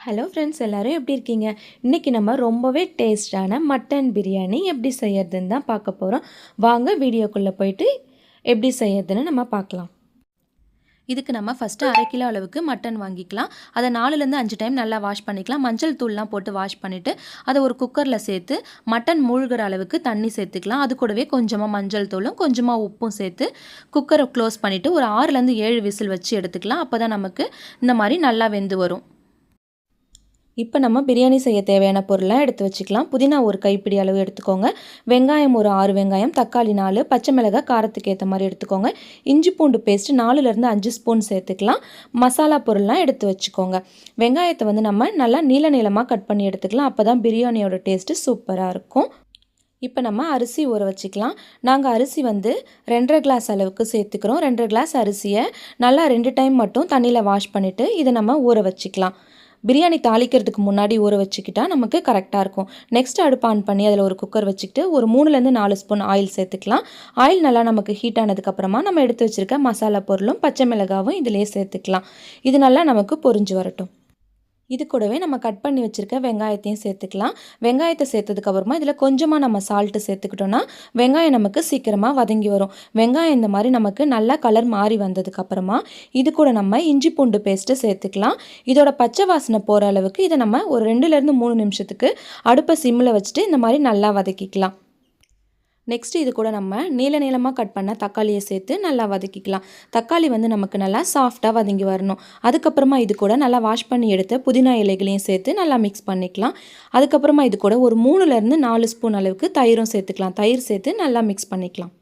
Hello friends எல்லோரும் எப்படி இருக்கீங்க? இன்றைக்கி நம்ம ரொம்பவே டேஸ்டான மட்டன் பிரியாணி எப்படி செய்யறதுன்னு தான் பார்க்க போகிறோம் வாங்க வீடியோக்குள்ளே போயிட்டு எப்படி செய்யறதுன்னு நம்ம பார்க்கலாம். இதுக்கு நம்ம ஃபஸ்ட்டு அரை கிலோ அளவுக்கு மட்டன் வாங்கிக்கலாம். அதை நாலுலேருந்து அஞ்சு டைம் நல்லா வாஷ் பண்ணிக்கலாம். மஞ்சள் தூள்லாம் போட்டு வாஷ் பண்ணிவிட்டு அதை ஒரு குக்கரில் சேர்த்து மட்டன் மூழ்கிற அளவுக்கு தண்ணி சேர்த்துக்கலாம். அது கூடவே கொஞ்சமாக மஞ்சள் தூளும் கொஞ்சமாக உப்பும் சேர்த்து குக்கரை க்ளோஸ் பண்ணிவிட்டு ஒரு ஆறுலேருந்து ஏழு விசில் வச்சு எடுத்துக்கலாம். அப்போ தான் நமக்கு இந்த மாதிரி நல்லா வெந்து வரும். இப்போ நம்ம பிரியாணி செய்ய தேவையான பொருளாக எடுத்து வச்சுக்கலாம். புதினா ஒரு கைப்பிடி அளவு எடுத்துக்கோங்க. வெங்காயம் ஒரு ஆறு வெங்காயம் தக்காளி நாலு பச்சை மிளகாய் காரத்துக்கு ஏற்ற மாதிரி எடுத்துக்கோங்க. இஞ்சி பூண்டு பேஸ்ட்டு நாலுலேருந்து அஞ்சு ஸ்பூன் சேர்த்துக்கலாம். மசாலா பொருள்லாம் எடுத்து வச்சுக்கோங்க. வெங்காயத்தை வந்து நம்ம நல்லா நீள நீளமாக கட் பண்ணி எடுத்துக்கலாம். அப்போ தான் பிரியாணியோட டேஸ்ட்டு சூப்பராக இருக்கும். இப்போ நம்ம அரிசி ஊற வச்சுக்கலாம். நாங்கள் அரிசி வந்து ரெண்டரை கிளாஸ் அளவுக்கு சேர்த்துக்கிறோம். ரெண்டரை கிளாஸ் அரிசியை நல்லா ரெண்டு டைம் மட்டும் தண்ணியில் வாஷ் பண்ணிவிட்டு இதை நம்ம ஊற வச்சுக்கலாம். பிரியாணி தாளிக்கிறதுக்கு முன்னாடி ஊற வச்சுக்கிட்டா நமக்கு கரெக்டாக இருக்கும். நெக்ஸ்ட் அடுப்பு ஆன் பண்ணி அதில் ஒரு குக்கர் வச்சுக்கிட்டு ஒரு மூணுலேருந்து நாலு ஸ்பூன் ஆயில் சேர்த்துக்கலாம். ஆயில் நல்லா நமக்கு ஹீட் ஆனதுக்கப்புறமா நம்ம எடுத்து வச்சுருக்க மசாலா பொருளும் பச்சை மிளகாவும் இதிலே சேர்த்துக்கலாம். இது நல்லா நமக்கு பொரிஞ்சு வரட்டும். இது கூடவே நம்ம கட் பண்ணி வச்சுருக்க வெங்காயத்தையும் சேர்த்துக்கலாம். வெங்காயத்தை சேர்த்ததுக்கப்புறமா இதில் கொஞ்சமாக நம்ம சால்ட்டு சேர்த்துக்கிட்டோன்னா வெங்காயம் நமக்கு சீக்கிரமாக வதங்கி வரும். வெங்காயம் இந்த மாதிரி நமக்கு நல்லா கலர் மாறி வந்ததுக்கப்புறமா இது கூட நம்ம இஞ்சி பூண்டு பேஸ்ட்டு சேர்த்துக்கலாம். இதோட பச்சை வாசனை போகிற அளவுக்கு இதை நம்ம ஒரு ரெண்டுலேருந்து மூணு நிமிஷத்துக்கு அடுப்பை சிம்மில் வச்சுட்டு இந்த மாதிரி நல்லா வதக்கிக்கலாம். நெக்ஸ்ட்டு இது கூட நம்ம நீல நீளமாக கட் பண்ண தக்காளியை சேர்த்து நல்லா வதக்கிக்கலாம். தக்காளி வந்து நமக்கு நல்லா சாஃப்டாக வதங்கி வரணும். அதுக்கப்புறமா இது கூட நல்லா வாஷ் பண்ணி எடுத்து புதினா இலைகளையும் சேர்த்து நல்லா மிக்ஸ் பண்ணிக்கலாம். அதுக்கப்புறமா இது கூட ஒரு மூணுலேருந்து நாலு ஸ்பூன் அளவுக்கு தயிரும் சேர்த்துக்கலாம். தயிர் சேர்த்து நல்லா மிக்ஸ் பண்ணிக்கலாம்.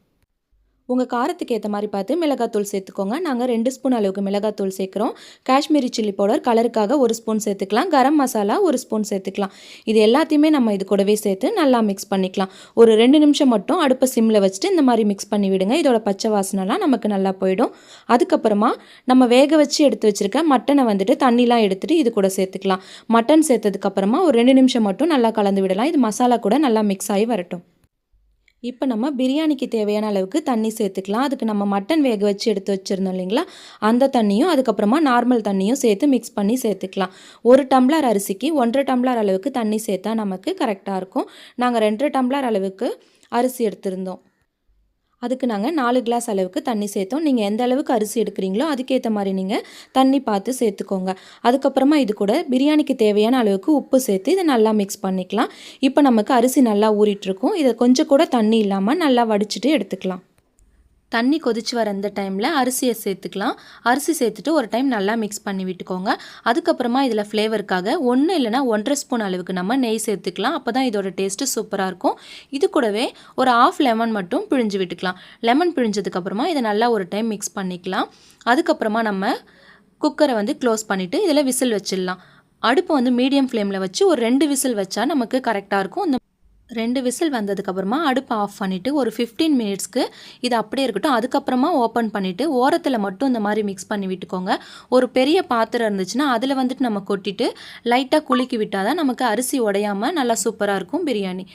உங்கள் காரத்துக்கு ஏற்ற மாதிரி பார்த்து மிளகாத்தூள் சேர்த்துக்கோங்க. நாங்கள் ரெண்டு ஸ்பூன் அளவுக்கு மிளகாத்தூள் சேர்க்குறோம். காஷ்மீரி சில்லி பவுடர் கலருக்காக ஒரு ஸ்பூன் சேர்த்துக்கலாம். கரம் மசாலா ஒரு ஸ்பூன் சேர்த்துக்கலாம். இது எல்லாத்தையுமே நம்ம இது கூடவே சேர்த்து நல்லா மிக்ஸ் பண்ணிக்கலாம். ஒரு ரெண்டு நிமிஷம் மட்டும் அடுப்பை சிம்மில் வச்சுட்டு இந்த மாதிரி மிக்ஸ் பண்ணி விடுங்க. இதோட பச்சை வாசனைலாம் நமக்கு நல்லா போயிடும். அதுக்கப்புறமா நம்ம வேக வச்சு எடுத்து வச்சுருக்க மட்டனை வந்துட்டு தண்ணிலாம் எடுத்துகிட்டு இது கூட சேர்த்துக்கலாம். மட்டன் சேர்த்ததுக்கப்புறமா ஒரு ரெண்டு நிமிஷம் மட்டும் நல்லா கலந்து விடலாம். இது மசாலா கூட நல்லா மிக்ஸ் ஆகி வரட்டும். இப்போ நம்ம பிரியாணிக்கு தேவையான அளவுக்கு தண்ணி சேர்த்துக்கலாம். அதுக்கு நம்ம மட்டன் வேக வச்சு எடுத்து வச்சுருந்தோம் இல்லைங்களா? அந்த தண்ணியும் அதுக்கப்புறமா நார்மல் தண்ணியும் சேர்த்து மிக்ஸ் பண்ணி சேர்த்துக்கலாம். ஒரு டம்ளர் அரிசிக்கு ஒன்றரை டம்ளர் அளவுக்கு தண்ணி சேர்த்தா நமக்கு கரெக்டாக இருக்கும். நாங்கள் ரெண்டரை டம்ளர் அளவுக்கு அரிசி எடுத்திருந்தோம். அதுக்கு நாங்கள் நாலு கிளாஸ் அளவுக்கு தண்ணி சேர்த்தோம். நீங்கள் எந்த அளவுக்கு அரிசி எடுக்கிறீங்களோ அதுக்கேற்ற மாதிரி நீங்கள் தண்ணி பார்த்து சேர்த்துக்கோங்க. அதுக்கப்புறமா இது கூட பிரியாணிக்கு தேவையான அளவுக்கு உப்பு சேர்த்து இதை நல்லா மிக்ஸ் பண்ணிக்கலாம். இப்போ நமக்கு அரிசி நல்லா ஊறிட்டுருக்கும் இதை கொஞ்சம் கூட தண்ணி இல்லாமல் நல்லா வடிச்சிட்டு எடுத்துக்கலாம். தண்ணி கொதிச்சு வர அந்த டைமில் அரிசியை சேர்த்துக்கலாம். அரிசி சேர்த்துட்டு ஒரு டைம் நல்லா மிக்ஸ் பண்ணி விட்டுக்கோங்க. அதுக்கப்புறமா இதில் ஃப்ளேவருக்காக ஒன்று இல்லைனா ஒன்றரை ஸ்பூன் அளவுக்கு நம்ம நெய் சேர்த்துக்கலாம். அப்போ தான் இதோட டேஸ்ட்டு சூப்பராக இருக்கும். இது கூடவே ஒரு ஆஃப் லெமன் மட்டும் பிழிஞ்சு விட்டுக்கலாம். லெமன் பிழிஞ்சதுக்கப்புறமா இதை நல்லா ஒரு டைம் மிக்ஸ் பண்ணிக்கலாம். அதுக்கப்புறமா நம்ம குக்கரை வந்து க்ளோஸ் பண்ணிவிட்டு இதில் விசில் வச்சிடலாம். அடுப்பு வந்து மீடியம் ஃப்ளேமில் வச்சு ஒரு ரெண்டு விசில் வச்சா நமக்கு கரெக்டாக இருக்கும். இந்த ரெண்டு விசில் வந்ததுக்கப்புறமா அடுப்பை ஆஃப் பண்ணிவிட்டு ஒரு ஃபிஃப்டீன் மினிட்ஸ்க்கு இது அப்படியே இருக்கட்டும். அதுக்கப்புறமா ஓப்பன் பண்ணிவிட்டு ஓரத்தில் மட்டும் இந்த மாதிரி மிக்ஸ் பண்ணி விட்டுக்கோங்க. ஒரு பெரிய பாத்திரம் இருந்துச்சுன்னா அதில் வந்துட்டு நம்ம கொட்டிட்டு லைட்டாக குலுக்கி விட்டால் தான் நமக்கு அரிசி உடையாமல் நல்லா சூப்பராக இருக்கும் பிரியாணி.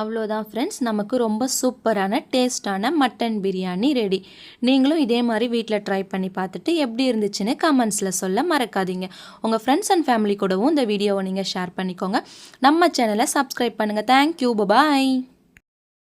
அவ்வளோதான் ஃப்ரெண்ட்ஸ் நமக்கு ரொம்ப சூப்பரான டேஸ்ட்டான மட்டன் பிரியாணி ரெடி நீங்களும் இதே மாதிரி வீட்டில் ட்ரை பண்ணி பார்த்துட்டு எப்படி இருந்துச்சுன்னு கமெண்ட்ஸில் சொல்ல மறக்காதீங்க. உங்கள் ஃப்ரெண்ட்ஸ் அண்ட் ஃபேமிலி கூடவும் இந்த வீடியோவை நீங்கள் ஷேர் பண்ணிக்கோங்க. நம்ம சேனலை சப்ஸ்கிரைப் பண்ணுங்கள் தேங்க்யூ பாய்